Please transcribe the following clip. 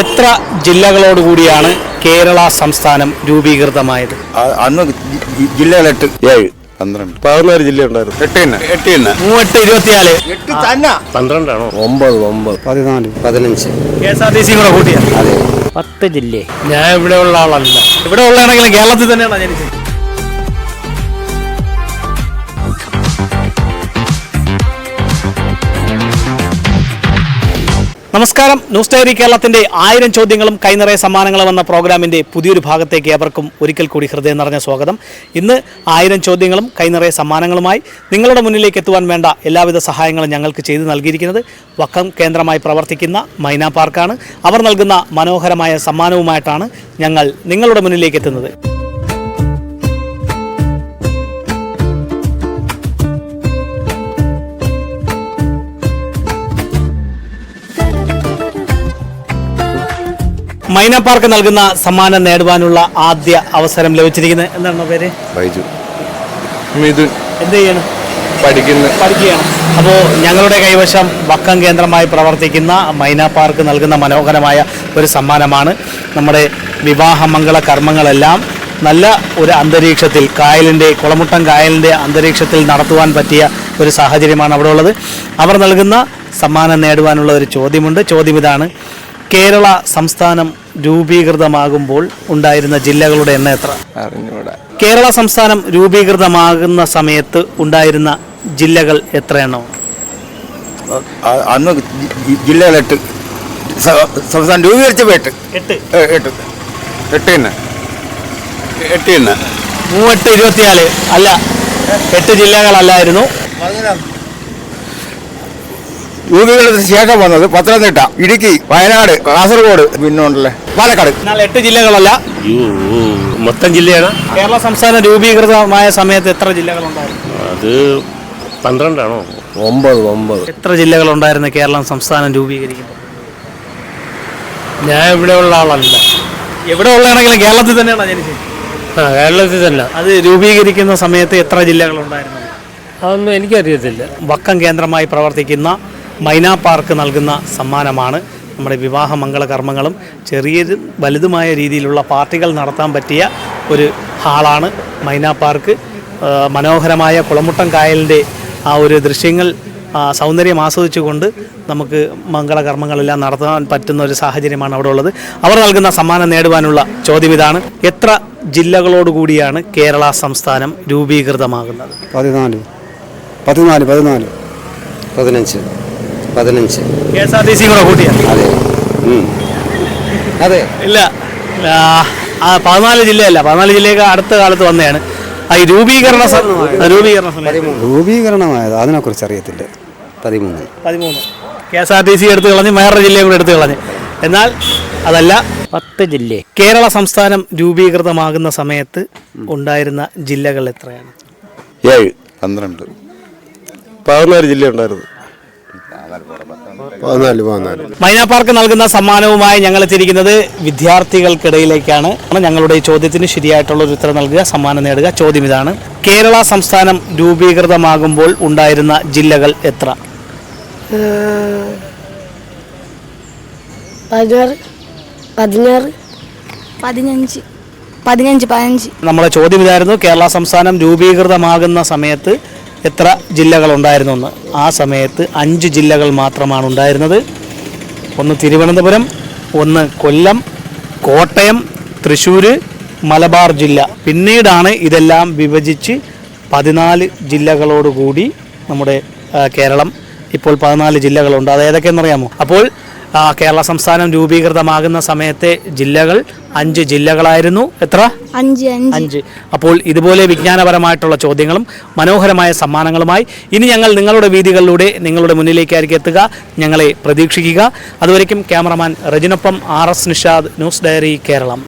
എത്ര ജില്ലകളോടുകൂടിയാണ് കേരള സംസ്ഥാനം രൂപീകൃതമായത്? അന്ന് ജില്ലകൾ എട്ട്. ഏഴ്. പന്ത്രണ്ട്. പതിനാല് ജില്ല ഉണ്ടായിരുന്നു. എട്ട് എട്ട് മൂവെട്ട് ഇരുപത്തിനാല് എട്ട് തന്നെ. പന്ത്രണ്ടാണോ? ഒമ്പത് ഒമ്പത്. പതിനാല്. പതിനഞ്ച്. K S R T C കൂടെ കൂട്ടിയ? പത്ത് ജില്ലേ. ഞാൻ ഇവിടെ ഉള്ള ആളല്ല. ഇവിടെ ഉള്ളതാണെങ്കിലും കേരളത്തിൽ തന്നെയാണ് ജനിച്ചത്? നമസ്കാരം. ന്യൂസ് ഡയറി കേരളത്തിന്റെ ആയിരം ചോദ്യങ്ങളും കൈനിറയ സമ്മാനങ്ങളും എന്ന പ്രോഗ്രാമിന്റെ പുതിയൊരു ഭാഗത്തേക്ക് ഏവർക്കും ഒരിക്കൽ കൂടി ഹൃദയം നിറഞ്ഞ സ്വാഗതം. ഇന്ന് ആയിരം ചോദ്യങ്ങളും കൈനിറയ സമ്മാനങ്ങളുമായി നിങ്ങളുടെ മുന്നിലേക്ക് എത്തുവാൻ വേണ്ട എല്ലാവിധ സഹായങ്ങളും ഞങ്ങൾക്ക് ചെയ്തു നൽകിയിരിക്കുന്നത് വക്കം കേന്ദ്രമായി പ്രവർത്തിക്കുന്ന മൈന പാർക്കാണ്. അവർ നൽകുന്ന മനോഹരമായ സമ്മാനവുമായിട്ടാണ് ഞങ്ങൾ നിങ്ങളുടെ മുന്നിലേക്ക് എത്തുന്നത്. മൈന പാർക്ക് നൽകുന്ന സമ്മാനം നേടുവാനുള്ള ആദ്യ അവസരം ലഭിച്ചിരിക്കുന്നത് എന്താണ് പേര്? ബൈജു. മിഥുൻ എന്ത് ചെയ്യണം? പഠിക്കുന്നു. പഠിക്കുകയാണ്. അപ്പോൾ ഞങ്ങളുടെ കൈവശം വക്കം കേന്ദ്രമായി പ്രവർത്തിക്കുന്ന മൈന പാർക്ക് നൽകുന്ന മനോഹരമായ ഒരു സമ്മാനമാണ്. നമ്മുടെ വിവാഹമംഗള കർമ്മങ്ങളെല്ലാം നല്ല ഒരു അന്തരീക്ഷത്തിൽ കായലിന്റെ കുളമുട്ടം കായലിന്റെ അന്തരീക്ഷത്തിൽ നടത്തുവാൻ പറ്റിയ ഒരു സാഹചര്യമാണ് അവിടെ ഉള്ളത് അവർ നൽകുന്ന സമ്മാനം നേടുവാനുള്ള ഒരു ചോദ്യമുണ്ട്. ചോദ്യം ഇതാണ്. കേരള സംസ്ഥാനം രൂപീകൃതമാകുമ്പോൾ ഉണ്ടായിരുന്ന ജില്ലകളുടെ എണ്ണം എത്ര? അറിഞ്ഞൂടാ. കേരള സംസ്ഥാനം രൂപീകൃതമാകുന്ന സമയത്ത് ഉണ്ടായിരുന്ന ജില്ലകൾ എത്ര ആ- അന്ന് ജി- ജി- ജില്ലകളെട്ട് സ- സംസ്ഥാനം രൂപീകരിച്ചപ്പോൾ എട്ട്. എട്ട്. ഏ, എട്ട്. എട്ട് തന്നെ. എട്ട് തന്നെ. മൂവെട്ട് ഇരുപത്തിനാല്. അല്ല എട്ട് ജില്ലകളല്ലായിരുന്നു. രൂപീകരണത്തിന് ശേഷം വന്നത് പത്തനംതിട്ട ഇടുക്കി വയനാട് കാസർഗോഡ് പിന്നെ ഉണ്ടല്ലേ? പാലക്കാട്. എന്നാൽ എട്ട് ജില്ലകളല്ല. മൊത്തം ജില്ലയാണ്. കേരള സംസ്ഥാനം രൂപീകൃതമായ സമയത്ത് എത്ര ജില്ലകളുണ്ടായിരുന്നു? അത് പന്ത്രണ്ടാണോ? ഒമ്പത് ഒമ്പത്. എത്ര ജില്ലകളുണ്ടായിരുന്നു കേരളം സംസ്ഥാനം രൂപീകരിക്കുന്നത് ഞാൻ ഇവിടെ ഉള്ള ആളല്ല. എവിടെ ഉള്ളതാണെങ്കിലും കേരളത്തിൽ തന്നെയാണ് ജനിച്ചത്? ആ കേരളത്തിൽ തന്നെ. അത് രൂപീകരിക്കുന്ന സമയത്ത് എത്ര ജില്ലകളുണ്ടായിരുന്നു? അതൊന്നും എനിക്കറിയത്തില്ല. വക്കം കേന്ദ്രമായി പ്രവർത്തിക്കുന്ന മൈന പാർക്ക് നൽകുന്ന സമ്മാനമാണ്. നമ്മുടെ വിവാഹ മംഗള കർമ്മങ്ങളും ചെറിയ വലുതുമായ രീതിയിലുള്ള പാർട്ടികൾ നടത്താൻ പറ്റിയ ഒരു ഹാളാണ് മൈന പാർക്ക്. മനോഹരമായ കുളമുട്ടം കായലിന്റെ ആ ഒരു ദൃശ്യങ്ങൾ ആ, സൗന്ദര്യം ആസ്വദിച്ചുകൊണ്ട് നമുക്ക് മംഗളകർമ്മങ്ങളെല്ലാം നടത്താൻ പറ്റുന്ന ഒരു സാഹചര്യമാണ് അവിടെ ഉള്ളത്. അവർ നൽകുന്ന സമ്മാനം നേടുവാനുള്ള ചോദ്യം ഇതാണ്. എത്ര ജില്ലകളോടുകൂടിയാണ് കേരള സംസ്ഥാനം രൂപീകൃതമാകുന്നത്? പതിനാല്. പതിനാല് പതിനാല്. പതിനഞ്ച്. പതിനഞ്ച്. K S R T C കൂടെ കൂട്ടിയ? അതെ. ഉം. അതെ. ഇല്ല. ആ, ആ, പതിനാല് ജില്ലയല്ല. പതിനാല് ജില്ലയൊക്കെ അടുത്ത കാലത്ത് വന്നതാണ്. ആ, ഈ രൂപീകരണ സ- രൂപീകരണ സമയത്ത്. രൂപീകരണമായത് അതിനെക്കുറിച്ച് അറിയത്തില്ല. പതിമൂന്ന്. പതിമൂന്ന്. K S R T C എടുത്തു കളഞ്ഞ് വേറൊരു ജില്ലയും കൂടെ എടുത്തു കളഞ്ഞ്. എന്നാൽ അതല്ല പത്ത് ജില്ല. കേരള സംസ്ഥാനം രൂപീകൃതമാകുന്ന സമയത്ത് ഉണ്ടായിരുന്ന ജില്ലകൾ എത്രയാണ്? ഏഴ്. പന്ത്രണ്ട്. പതിനാല് ജില്ല ഉണ്ടായിരുന്നു. പതിനാല് പതിനാല്. മൈന പാർക്ക് നൽകുന്ന സമ്മാനവുമായി ഞങ്ങൾ എത്തിയിരിക്കുന്നത് വിദ്യാർത്ഥികൾക്കിടയിലേക്കാണ്. ഞങ്ങളുടെ ഈ ചോദ്യത്തിന് ശരിയായിട്ടുള്ള ഒരു ഉത്തരം നൽകുക സമ്മാനം നേടുക. ചോദ്യം ഇതാണ്. കേരള സംസ്ഥാനം രൂപീകൃതമാകുമ്പോൾ ഉണ്ടായിരുന്ന ജില്ലകൾ എത്ര? പതിനാറ് പതിനാറ്. പതിനഞ്ച്. പതിനഞ്ച് പതിനഞ്ച്. നമ്മളെ ചോദ്യം ഇതായിരുന്നു കേരള സംസ്ഥാനം രൂപീകൃതമാകുന്ന സമയത്ത് എത്ര എന്ന് ആ സമയത്ത് അഞ്ച് ജില്ലകൾ മാത്രമാണ് ഉണ്ടായിരുന്നത്. ഒന്ന് തിരുവനന്തപുരം ഒന്ന് കൊല്ലം കോട്ടയം തൃശ്ശൂർ മലബാർ ജില്ല. പിന്നീടാണ് ഇതെല്ലാം വിഭജിച്ച് പതിനാല് ജില്ലകളോടുകൂടി നമ്മുടെ കേരളം ഇപ്പോൾ പതിനാല് ജില്ലകളുണ്ട്. അത് ഏതൊക്കെയെന്നറിയാമോ? അപ്പോൾ കേരള സംസ്ഥാനം രൂപീകൃതമാകുന്ന സമയത്തെ ജില്ലകൾ അഞ്ച് ജില്ലകളായിരുന്നു. എത്ര? അഞ്ച് അഞ്ച്. അപ്പോൾ ഇതുപോലെ വിജ്ഞാനപരമായിട്ടുള്ള ചോദ്യങ്ങളും മനോഹരമായ സമ്മാനങ്ങളുമായി ഇനി ഞങ്ങൾ നിങ്ങളുടെ വീതികളിലൂടെ നിങ്ങളുടെ മുന്നിലേക്കായിരിക്കും എത്തുക. ഞങ്ങളെ പ്രതീക്ഷിക്കുക. അതുവരയ്ക്കും cameraman റജിനൊപ്പം R S Nishad news diary Keralam.